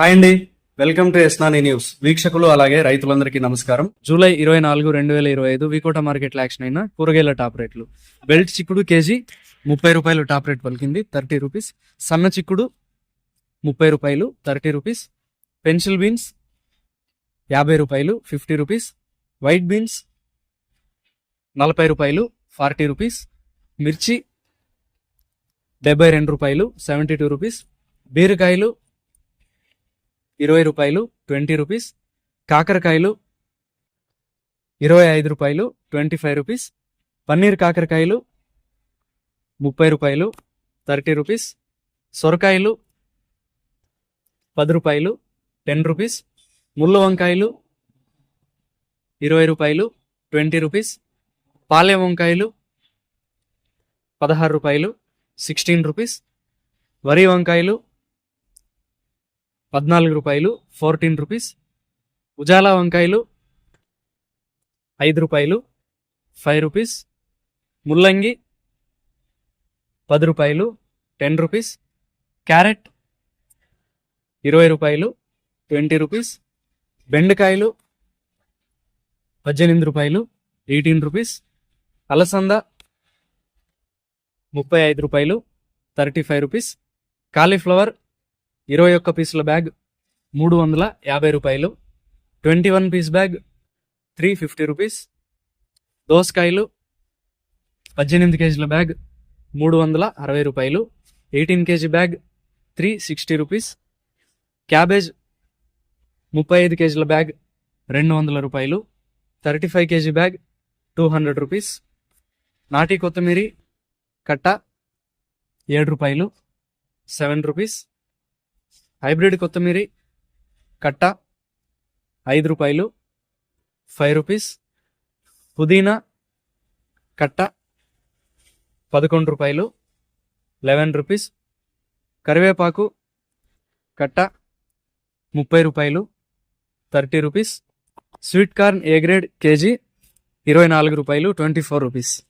Hi అండి. Welcome to ఎస్నాని news. వీక్షకులు అలాగే రైతులందరికీ నమస్కారం. జూలై ఇరవై నాలుగు రెండు వేల ఇరవై ఐదు వికోట మార్కెట్ యాక్షన్ అయిన కూరగాయల టాప్ రేట్లు. బెల్ట్ చిక్కుడు కేజీ ముప్పై రూపాయలు టాప్ రేట్ పలికింది థర్టీ రూపీస్. సన్న చిక్కుడు ముప్పై రూపాయలు థర్టీ రూపీస్. పెన్సిల్ బీన్స్ యాభై రూపాయలు ఫిఫ్టీ రూపీస్. వైట్ బీన్స్ నలభై రూపాయలు ఫార్టీ రూపీస్. మిర్చి డెబ్బై రెండు రూపాయలు సెవెంటీ టూ రూపీస్. బీరకాయలు ఇరవై రూపాయలు ట్వంటీ రూపీస్. కాకరకాయలు ఇరవై ఐదు రూపాయలు ట్వంటీ ఫైవ్ రూపీస్. పన్నీర్ కాకరకాయలు ముప్పై రూపాయలు థర్టీ రూపీస్. సొరకాయలు పది రూపాయలు టెన్ రూపీస్. ముళ్ళ వంకాయలు ఇరవై రూపాయలు ట్వంటీ రూపీస్. పాలెం వంకాయలు పదహారు రూపాయలు సిక్స్టీన్ రూపీస్. వరి వంకాయలు పద్నాలుగు రూపాయలు ఫోర్టీన్ రూపీస్. ఉజాలా వంకాయలు ఐదు రూపాయలు ఫైవ్ రూపీస్. ముల్లంగి పది రూపాయలు టెన్ రూపీస్. క్యారెట్ ఇరవై రూపాయలు ట్వంటీ రూపీస్. బెండకాయలు పద్దెనిమిది రూపాయలు ఎయిటీన్ రూపీస్. అలసంద ముప్పై ఐదు రూపాయలు థర్టీ ఫైవ్ రూపీస్. కాలీఫ్లవర్ ఇరవై ఒక్క పీసుల బ్యాగ్ మూడు వందల యాభై రూపాయలు. Twenty one piece bag three fifty rupees. దోసకాయలు పద్దెనిమిది కేజీల బ్యాగ్ మూడు వందల అరవై రూపాయలు. Eighteen KG bag three sixty rupees. Cabbage ముప్పై ఐదు కేజీల బ్యాగ్ రెండు వందల రూపాయలు. Thirty five KG bag two hundred rupees. నాటి కొత్తిమీరి కట్ట ఏడు రూపాయలు. Seven rupees. హైబ్రిడ్ కొత్తిమీరి కట్ట ఐదు రూపాయలు ఫైవ్ రూపీస్. పుదీనా కట్ట పదకొండు రూపాయలు లెవెన్ రూపీస్. కరివేపాకు కట్ట ముప్పై రూపాయలు thirty rupees. Sweet corn A grade KG? ఇరవై నాలుగు రూపాయలు ట్వంటీ ఫోర్ రూపీస్.